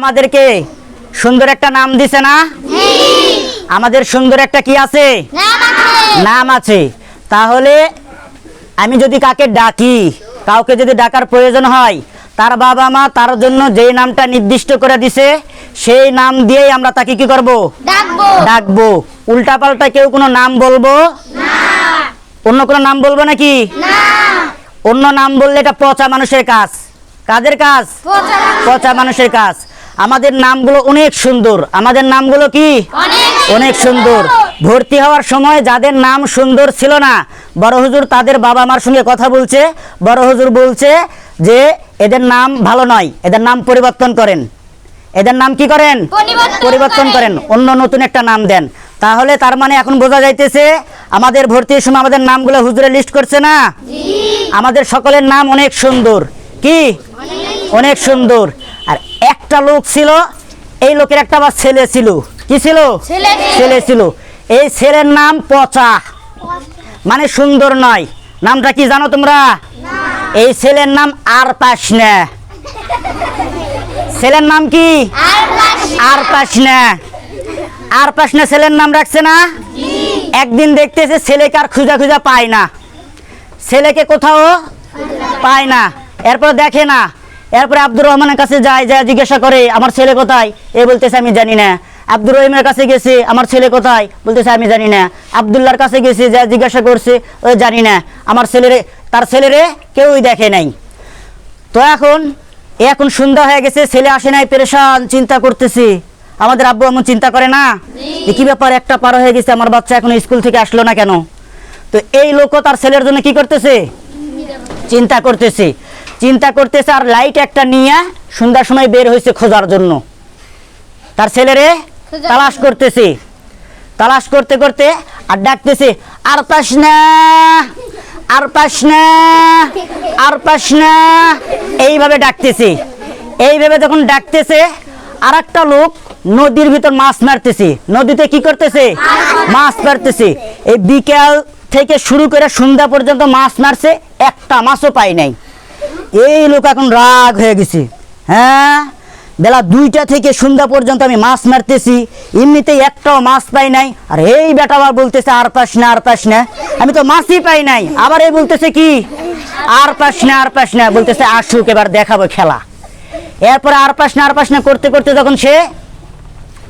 আমাদেরকে সুন্দর একটা নাম দিছে না? আমাদের সুন্দর একটা কি আছে? নাম আছে। তাহলে আমি যদি কাকে ডাকি কাউকে যদি ডাকার প্রয়োজন হয় তার বাবা মা তার জন্য যেই নামটা নির্দিষ্ট করে দিছে সেই নাম দিয়েই আমরা তাকে কি করব? ডাকবো। ডাকবো। উল্টাপাল্টা কেউ কোনো নাম বলব? অন্য কোনো নাম বলব নাকি? অন্য নাম বললে এটা পচা মানুষের কাজ। কাদের কাজ? পচা মানুষের কাজ। আমাদের নামগুলো অনেক সুন্দর। আমাদের নামগুলো কি? অনেক সুন্দর। ভর্তি হওয়ার সময় যাদের নাম সুন্দর ছিল না বড় হুজুর তাদের বাবা মার সঙ্গে কথা বলছে। বড় হুজুর বলছে যে এদের নাম ভালো নয় এদের নাম পরিবর্তন করেন। এদের নাম কি করেন? পরিবর্তন করেন। অন্য নতুন একটা নাম দেন। তাহলে তার মানে এখন বোঝা যাইতেছে আমাদের ভর্তির সময় আমাদের নামগুলো হুজুরে লিস্ট করছে না? আমাদের সকলের নাম অনেক সুন্দর। কি? অনেক সুন্দর। একটা লোক ছিল এই লোকের একটা আবার ছেলে ছিল। কি ছিল? ছেলে ছিল। এই ছেলের নাম পচা। মানে সুন্দর নয়। নামটা কি জানো তোমরা? এই ছেলের নাম আর পাস না ছেলের নাম কি? আর পাশে আর পাস না আর পাস না ছেলের নাম রাখছে না? একদিন দেখতেছে ছেলেকে আর খুঁজা খুঁজা পায় না। ছেলেকে কোথাও পায় না। এরপর দেখে না এরপরে আব্দুর রহমানের কাছে যায় যায় জিজ্ঞাসা করে, আমার ছেলে কোথায়? এ বলতেছে, আমি জানি না। আব্দুর রহিমের কাছে গেছে, আমার ছেলে কোথায়? বলতেছে, আমি জানি না। আবদুল্লার কাছে গেছে যা জিজ্ঞাসা করছে, ও জানি না। আমার ছেলেরে, তার ছেলেরে কেউই দেখে নাই। তো এখন এখন সন্ধ্যা হয়ে গেছে, ছেলে আসে নাই, পেরেশান, চিন্তা করতেছি। আমাদের আব্বু আম্মু চিন্তা করে না যে কি ব্যাপার, একটা পার হয়ে গেছে, আমার বাচ্চা এখন স্কুল থেকে আসলো না কেন? তো এই লোকও তার ছেলের জন্য কি করতেছে? চিন্তা করতেছে। চিন্তা করতেছে আর লাইট একটা নিয়ে সন্ধ্যার সময় বের হয়েছে খোঁজার জন্য। তার ছেলেরে তালাশ করতেছে। তালাশ করতে করতে আর ডাকতেছে আর পাস না আর পাস না আর পাস না। এইভাবে ডাকতেছে। এইভাবে যখন ডাকতেছে আর একটা লোক নদীর ভিতর মাছ মারতেছে। নদীতে কি করতেছে? মাছ মারতেছে। এই বিকেল থেকে শুরু করে সন্ধ্যা পর্যন্ত মাছ মারছে, একটা মাছও পাই নাই। এই লোক এখন রাগ হয়ে গেছে। হ্যাঁ? বেলা দুইটা থেকে সন্ধ্যা পর্যন্ত আমি মাছ মারতেছি, এমনিতেই একটাও মাছ পাই নাই। আর এই বেটা আবার বলতেছে, আর পাস না, আর পাস না। আমি তো মাছই পাই নাই। আবার এই বলতেছে কি? আর পাস না, আর পাস না। বলতেছে, আসুক, এবার দেখাবো খেলা। এরপরে আর পাস না, আর পাস না, করতে করতে যখন সে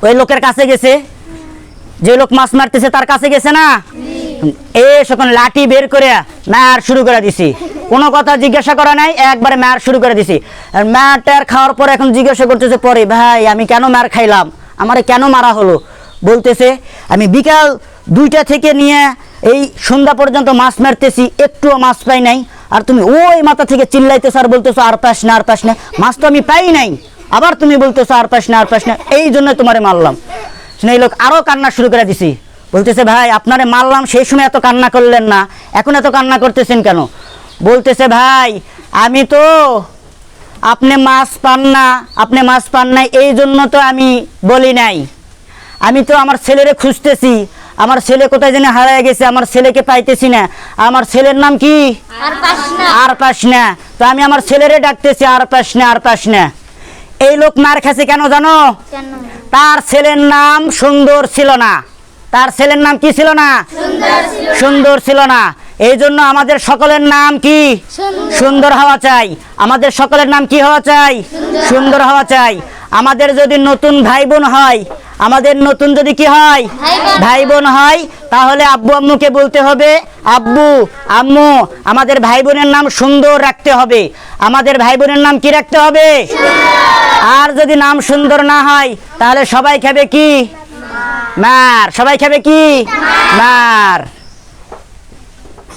ওই লোকের কাছে গেছে, যে লোক মাছ মারতেছে তার কাছে গেছে না? এ সখন লাঠি বের করে মার শুরু করে দিছি। কোনো কথা জিজ্ঞাসা করা নাই, একবারে মার শুরু করে দিছি। আর মার টার খাওয়ার পরে এখন জিজ্ঞাসা করতেছে, পরে ভাই, আমি কেন মার খাইলাম? আমারে কেন মারা হলো? বলতেছে, আমি বিকাল দুইটা থেকে নিয়ে এই সন্ধ্যা পর্যন্ত মাছ মারতেছি, একটুও মাছ পাই নাই। আর তুমি ওই মাথা থেকে চিল্লাইতেছো আর বলতেছো, আর পাস না, আর পাস না। মাছ তো আমি পাই নাই। আবার তুমি বলতেছো, আর পাস না, আর পাস না। এই জন্য তোমারে মারলাম। শুনে লোক আরও কান্না শুরু করে দিছি। বলতেছে ভাই আপনারে মারলাম সেই সময় এত কান্না করলেন না। এখন এত কান্না করতেছেন কেন? বলতেছে ভাই আমি তো আপনি মাছ পান না আপনি মাছ পান না এই জন্য তো আমি বলি নাই। আমি তো আমার ছেলেরে খুঁজতেছি আমার ছেলে কোথায় যেন হারায় গেছে আমার ছেলেকে পাইতেছি না। আমার ছেলের নাম কি? আর পাস না। আর পাস না। তো আমি আমার ছেলেরে ডাকতেছি আর পাস না আর পাস না। এই লোক মার খাচ্ছে কেন জানো? তার ছেলের নাম সুন্দর ছিল না। তার ছেলের নাম কি ছিল না? সুন্দর ছিল। না। এই জন্য আমাদের সকলের নাম কি? সুন্দর। হওয়া চাই। আমাদের সকলের নাম কি হওয়া চাই? সুন্দর। হওয়া চাই। আমাদের যদি নতুন ভাই বোন হয় আমাদের নতুন যদি কি হয়। ভাই বোন হয় তাহলে আব্বু আম্মুকে বলতে হবে আব্বু আম্মু আমাদের ভাই বোনের নাম সুন্দর রাখতে হবে। আমাদের ভাই বোনের নাম কি রাখতে হবে? আর যদি নাম সুন্দর না হয় তাহলে সবাই খাবে কি? মার সবাই খাবে কি? মার।